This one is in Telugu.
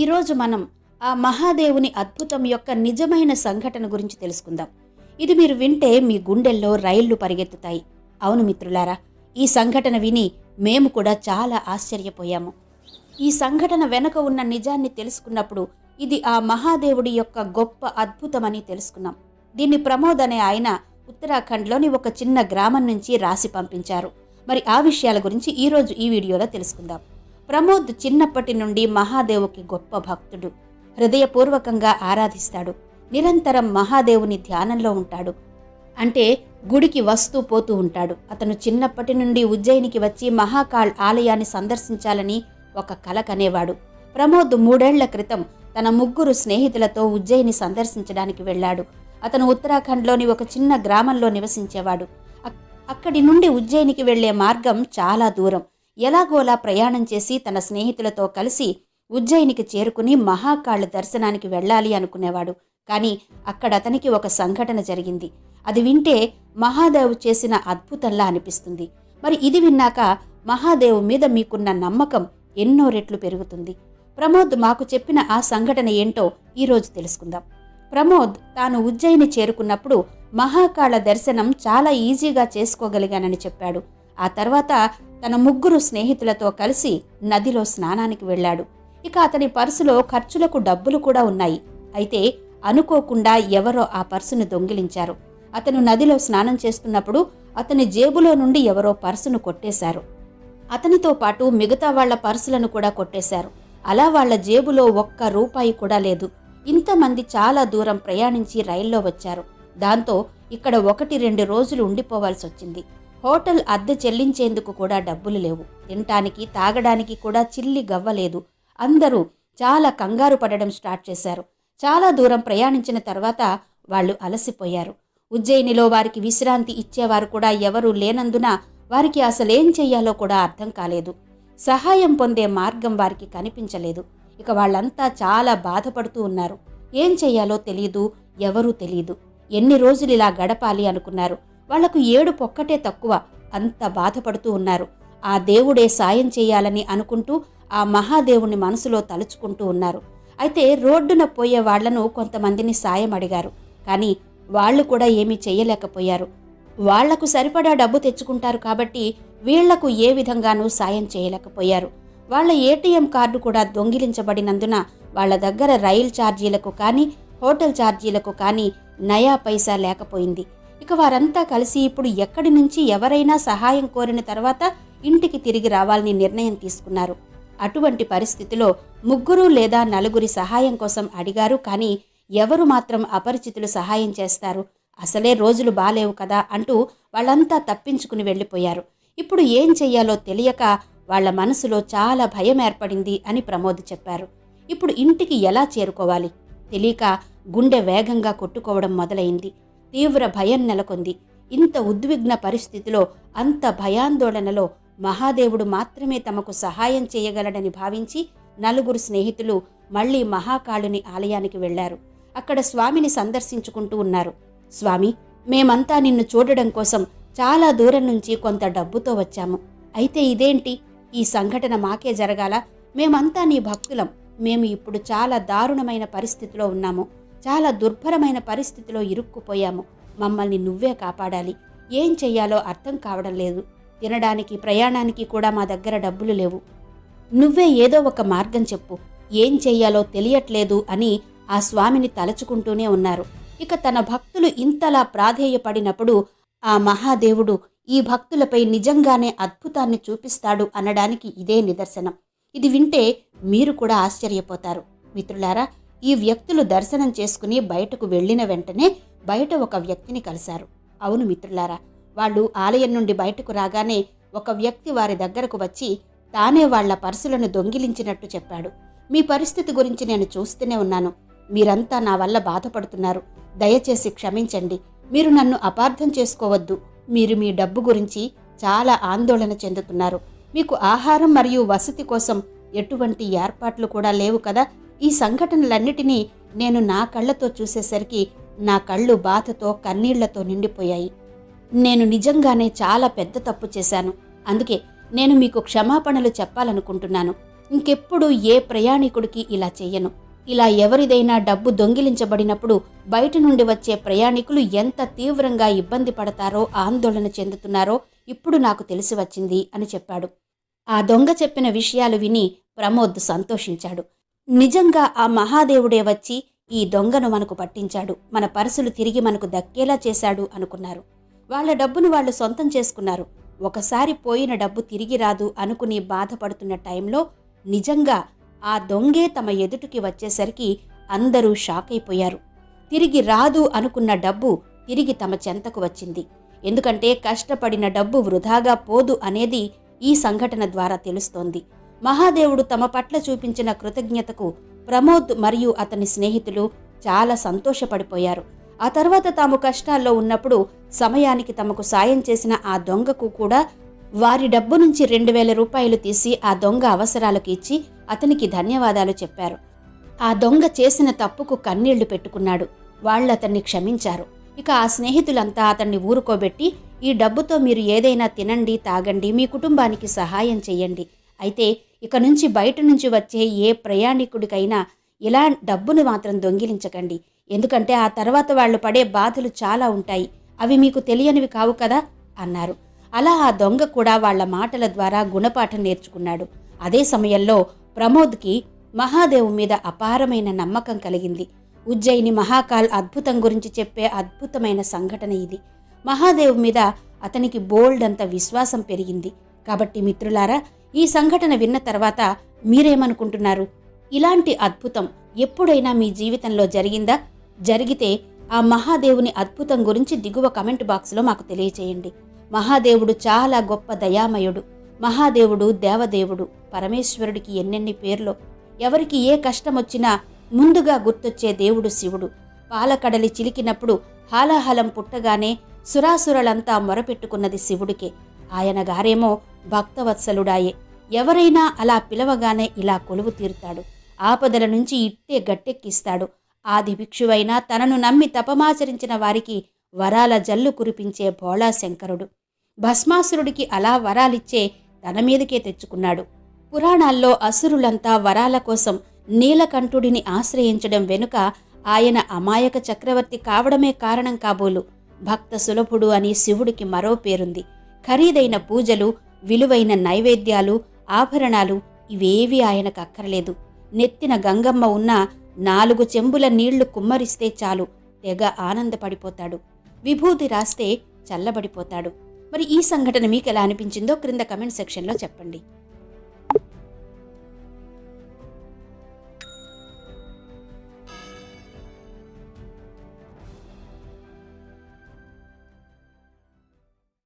ఈరోజు మనం ఆ మహాదేవుని అద్భుతం యొక్క నిజమైన సంఘటన గురించి తెలుసుకుందాం. ఇది మీరు వింటే మీ గుండెల్లో రైళ్ళు పరిగెత్తుతాయి. అవును మిత్రులారా ఈ సంఘటన విని మేము కూడా చాలా ఆశ్చర్యపోయాము. ఈ సంఘటన వెనుక ఉన్న నిజాన్ని తెలుసుకున్నప్పుడు ఇది ఆ మహాదేవుడి యొక్క గొప్ప అద్భుతమని తెలుసుకున్నాం. దీన్ని ప్రమోద్ అనే ఆయన ఉత్తరాఖండ్లోని ఒక చిన్న గ్రామం నుంచి రాసి పంపించారు. మరి ఆ విషయాల గురించి ఈరోజు ఈ వీడియోలో తెలుసుకుందాం. ప్రమోద్ చిన్నప్పటి నుండి మహాదేవుకి గొప్ప భక్తుడు. హృదయపూర్వకంగా ఆరాధిస్తాడు. నిరంతరం మహాదేవుని ధ్యానంలో ఉంటాడు. అంటే గుడికి వస్తూ పోతూ ఉంటాడు. అతను చిన్నప్పటి నుండి ఉజ్జయినికి వచ్చి మహాకాళ్ ఆలయాన్ని సందర్శించాలని ఒక కల కనేవాడు ప్రమోద్ మూడేళ్ళ క్రితం తన ముగ్గురు స్నేహితులతో ఉజ్జయిని సందర్శించడానికి వెళ్ళాడు. అతను ఉత్తరాఖండ్లోని ఒక చిన్న గ్రామంలో నివసించేవాడు. అక్కడి నుండి ఉజ్జయినికి వెళ్ళే మార్గం చాలా దూరం. ఎలాగోలా ప్రయాణం చేసి తన స్నేహితులతో కలిసి ఉజ్జయినికి చేరుకుని మహాకాళ దర్శనానికి వెళ్ళాలి అనుకునేవాడు. కానీ అక్కడ అతనికి ఒక సంఘటన జరిగింది. అది వింటే మహాదేవ్ చేసిన అద్భుతంలా అనిపిస్తుంది. మరి ఇది విన్నాక మహాదేవ్ మీద మీకున్న నమ్మకం ఎన్నో రెట్లు పెరుగుతుంది. ప్రమోద్ మాకు చెప్పిన ఆ సంఘటన ఏంటో ఈరోజు తెలుసుకుందాం. ప్రమోద్ తాను ఉజ్జయిని చేరుకున్నప్పుడు మహాకాళ దర్శనం చాలా ఈజీగా చేసుకోగలిగానని చెప్పాడు. ఆ తర్వాత తన ముగ్గురు స్నేహితులతో కలిసి నదిలో స్నానానికి వెళ్ళాడు. ఇక అతని పర్సులో ఖర్చులకు డబ్బులు కూడా ఉన్నాయి. అయితే అనుకోకుండా ఎవరో ఆ పర్సును దొంగిలించారు. అతను నదిలో స్నానం చేస్తున్నప్పుడు అతని జేబులో నుండి ఎవరో పర్సును కొట్టేశారు. అతనితో పాటు మిగతా వాళ్ళ పర్సులను కూడా కొట్టేశారు. అలా వాళ్ళ జేబులో ఒక్క రూపాయి కూడా లేదు. ఇంతమంది చాలా దూరం ప్రయాణించి రైల్లో వచ్చారు. దాంతో ఇక్కడ ఒకటి రెండు రోజులు ఉండిపోవాల్సి వచ్చింది హోటల్ అద్దె చెల్లించేందుకు కూడా డబ్బులు లేవు. తినటానికి తాగడానికి కూడా చిల్లి గవ్వలేదు అందరూ చాలా కంగారు పడడం స్టార్ట్ చేశారు. చాలా దూరం ప్రయాణించిన తర్వాత వాళ్ళు అలసిపోయారు. ఉజ్జయినిలో వారికి విశ్రాంతి ఇచ్చేవారు కూడా ఎవరూ లేనందున వారికి అసలేం చెయ్యాలో కూడా అర్థం కాలేదు. సహాయం పొందే మార్గం వారికి కనిపించలేదు. ఇక వాళ్ళంతా చాలా బాధపడుతూ ఉన్నారు. ఏం చెయ్యాలో తెలియదు ఎవరూ తెలియదు ఎన్ని రోజులు ఇలా గడపాలి అనుకున్నారు? వాళ్ళకు ఏడు పొక్కటే తక్కువ. అంత బాధపడుతూ ఉన్నారు. ఆ దేవుడే సాయం చేయాలని అనుకుంటూ ఆ మహాదేవుని మనసులో తలుచుకుంటూ ఉన్నారు. అయితే రోడ్డున పోయే వాళ్ళను కొంతమందిని సాయం అడిగారు. కానీ వాళ్ళు కూడా ఏమీ చేయలేకపోయారు. వాళ్ళకు సరిపడా డబ్బు తెచ్చుకుంటారు కాబట్టి వీళ్ళకు ఏ విధంగానూ సాయం చేయలేకపోయారు. వాళ్ళ ఏటీఎం కార్డు కూడా దొంగిలించబడినందున వాళ్ళ దగ్గర రైల్ ఛార్జీలకు కానీ హోటల్ ఛార్జీలకు కానీ నయా పైసా లేకపోయింది. ఇక వారంతా కలిసి ఇప్పుడు ఎక్కడి నుంచి ఎవరైనా సహాయం కోరిన తర్వాత ఇంటికి తిరిగి రావాలని నిర్ణయం తీసుకున్నారు. అటువంటి పరిస్థితిలో ముగ్గురు లేదా నలుగురి సహాయం కోసం అడిగారు కానీ ఎవరు మాత్రం అపరిచితులు సహాయం చేస్తారు అసలే రోజులు బాలేవు కదా అంటూ వాళ్ళంతా తప్పించుకుని వెళ్ళిపోయారు. ఇప్పుడు ఏం చెయ్యాలో తెలియక వాళ్ళ మనసులో చాలా భయం ఏర్పడింది అని ప్రమోద్ చెప్పారు. ఇప్పుడు ఇంటికి ఎలా చేరుకోవాలి? తెలియక గుండె వేగంగా కొట్టుకోవడం మొదలైంది. తీవ్ర భయం నెలకొంది. ఇంత ఉద్విగ్న పరిస్థితిలో అంత భయాందోళనలో మహాదేవుడు మాత్రమే తమకు సహాయం చేయగలడని భావించి నలుగురు స్నేహితులు మళ్ళీ మహాకాళుని ఆలయానికి వెళ్ళారు అక్కడ స్వామిని సందర్శించుకుంటూ ఉన్నారు. స్వామి మేమంతా నిన్ను చూడడం కోసం చాలా దూరం నుంచి కొంత డబ్బుతో వచ్చాము. అయితే ఇదేంటి? ఈ సంఘటన మాకే జరగాల. మేమంతా నీ భక్తులం. మేము ఇప్పుడు చాలా దారుణమైన పరిస్థితిలో ఉన్నాము. చాలా దుర్భరమైన పరిస్థితిలో ఇరుక్కుపోయాము. మమ్మల్ని నువ్వే కాపాడాలి. ఏం చెయ్యాలో అర్థం కావడం లేదు. తినడానికి ప్రయాణానికి కూడా మా దగ్గర డబ్బులు లేవు. నువ్వే ఏదో ఒక మార్గం చెప్పు. ఏం చెయ్యాలో తెలియట్లేదు అని ఆ స్వామిని తలచుకుంటూనే ఉన్నారు. ఇక తన భక్తులు ఇంతలా ప్రాధేయపడినప్పుడు ఆ మహాదేవుడు ఈ భక్తులపై నిజంగానే అద్భుతాన్ని చూపిస్తాడు అనడానికి ఇదే నిదర్శనం. ఇది వింటే మీరు కూడా ఆశ్చర్యపోతారు. మిత్రులారా ఈ వ్యక్తులు దర్శనం చేసుకుని బయటకు వెళ్ళిన వెంటనే బయట ఒక వ్యక్తిని కలిశారు. అవును మిత్రులారా వాళ్ళు ఆలయం నుండి బయటకు రాగానే ఒక వ్యక్తి వారి దగ్గరకు వచ్చి తానే వాళ్ళ పర్సులను దొంగిలించినట్టు చెప్పాడు. మీ పరిస్థితి గురించి నేను చూస్తూనే ఉన్నాను. మీరంతా నా వల్ల బాధపడుతున్నారు. దయచేసి క్షమించండి. మీరు నన్ను అపార్థం చేసుకోవద్దు. మీరు మీ డబ్బు గురించి చాలా ఆందోళన చెందుతున్నారు. మీకు ఆహారం మరియు వసతి కోసం ఎటువంటి ఏర్పాట్లు కూడా లేవు కదా? ఈ సంఘటనలన్నిటినీ నేను నా కళ్ళతో చూసేసరికి నా కళ్ళు బాధతో కన్నీళ్ళతో నిండిపోయాయి. నేను నిజంగానే చాలా పెద్ద తప్పు చేశాను. అందుకే నేను మీకు క్షమాపణలు చెప్పాలనుకుంటున్నాను. ఇంకెప్పుడు ఏ ప్రయాణికుడికి ఇలా చేయను ఇలా ఎవరిదైనా డబ్బు దొంగిలించబడినప్పుడు బయట నుండి వచ్చే ప్రయాణికులు ఎంత తీవ్రంగా ఇబ్బంది పడతారో ఆందోళన చెందుతున్నారో ఇప్పుడు నాకు తెలిసి వచ్చింది అని చెప్పాడు. ఆ దొంగ చెప్పిన విషయాలు విని ప్రమోద్ సంతోషించాడు. నిజంగా ఆ మహాదేవుడే వచ్చి ఈ దొంగను మనకు పట్టించాడు. మన పర్సులు తిరిగి మనకు దక్కేలా చేశాడు అనుకున్నారు. వాళ్ళ డబ్బును వాళ్ళు సొంతం చేసుకున్నారు. ఒకసారి పోయిన డబ్బు తిరిగి రాదు అనుకుని బాధపడుతున్న టైంలో నిజంగా ఆ దొంగే తమ ఎదుటికి వచ్చేసరికి అందరూ షాక్ అయిపోయారు. తిరిగి రాదు అనుకున్న డబ్బు తిరిగి తమ చెంతకు వచ్చింది. ఎందుకంటే కష్టపడిన డబ్బు వృధాగా పోదు అనేది ఈ సంఘటన ద్వారా తెలుస్తోంది. మహాదేవుడు తమ పట్ల చూపించిన కృతజ్ఞతకు ప్రమోద్ మరియు అతని స్నేహితులు చాలా సంతోషపడిపోయారు. ఆ తర్వాత తాము కష్టాల్లో ఉన్నప్పుడు సమయానికి తమకు సాయం చేసిన ఆ దొంగకు కూడా వారి డబ్బు నుంచి రెండు వేల రూపాయలు తీసి ఆ దొంగ అవసరాలకు ఇచ్చి అతనికి ధన్యవాదాలు చెప్పారు. ఆ దొంగ చేసిన తప్పుకు కన్నీళ్ళు పెట్టుకున్నాడు. వాళ్ళతన్ని క్షమించారు. ఇక ఆ స్నేహితులంతా అతన్ని ఊరుకోబెట్టి ఈ డబ్బుతో మీరు ఏదైనా తినండి తాగండి మీ కుటుంబానికి సహాయం చేయండి అయితే ఇక నుంచి బయట నుంచి వచ్చే ఏ ప్రయాణికుడికైనా ఇలా డబ్బును మాత్రం దొంగిలించకండి. ఎందుకంటే ఆ తర్వాత వాళ్ళు పడే బాధలు చాలా ఉంటాయి. అవి మీకు తెలియనివి కావు కదా? అన్నారు. అలా ఆ దొంగ కూడా వాళ్ళ మాటల ద్వారా గుణపాఠం నేర్చుకున్నాడు. అదే సమయంలో ప్రమోద్కి మహాదేవు మీద అపారమైన నమ్మకం కలిగింది. ఉజ్జయిని మహాకాల్ అద్భుతం గురించి చెప్పే అద్భుతమైన సంఘటన ఇది. మహాదేవ్ మీద అతనికి బోల్డ్ అంత విశ్వాసం పెరిగింది. కాబట్టి మిత్రులారా ఈ సంఘటన విన్న తర్వాత మీరేమనుకుంటున్నారు? ఇలాంటి అద్భుతం ఎప్పుడైనా మీ జీవితంలో జరిగిందా? జరిగితే ఆ మహాదేవుని అద్భుతం గురించి దిగువ కమెంట్ బాక్స్లో మాకు తెలియచేయండి. మహాదేవుడు చాలా గొప్ప దయామయుడు. మహాదేవుడు దేవదేవుడు. పరమేశ్వరుడికి ఎన్నెన్ని పేర్లో ఎవరికి ఏ కష్టం వచ్చినా ముందుగా గుర్తొచ్చే దేవుడు శివుడు. పాలకడలి చిలికినప్పుడు హాలాహలం పుట్టగానే సురాసురలంతా మొరపెట్టుకున్నది శివుడికే. ఆయన గారేమో భక్తవత్సలుడాయే. ఎవరైనా అలా పిలవగానే ఇలా కొలువు తీరుతాడు. ఆపదల నుంచి ఇట్టే గట్టెక్కిస్తాడు. ఆది భిక్షువైనా తనను నమ్మి తపమాచరించిన వారికి వరాల జల్లు కురిపించే భోళా శంకరుడు భస్మాసురుడికి అలా వరాలిచ్చే తన మీదకే తెచ్చుకున్నాడు. పురాణాల్లో అసురులంతా వరాల కోసం నీలకంఠుడిని ఆశ్రయించడం వెనుక ఆయన అమాయక చక్రవర్తి కావడమే కారణం కాబోలు. భక్త సులభుడు అని శివుడికి మరో పేరుంది. ఖరీదైన పూజలు విలువైన నైవేద్యాలు ఆభరణాలు ఇవేవీ ఆయనకు అక్కర్లేదు. నెత్తిన గంగమ్మ ఉన్న నాలుగు చెంబుల నీళ్ళు కుమ్మరిస్తే చాలు తెగ ఆనందపడిపోతాడు. విభూతి రాస్తే చల్లబడిపోతాడు. మరి ఈ సంఘటన మీకు ఎలా అనిపించిందో క్రింద కమెంట్ సెక్షన్లో చెప్పండి.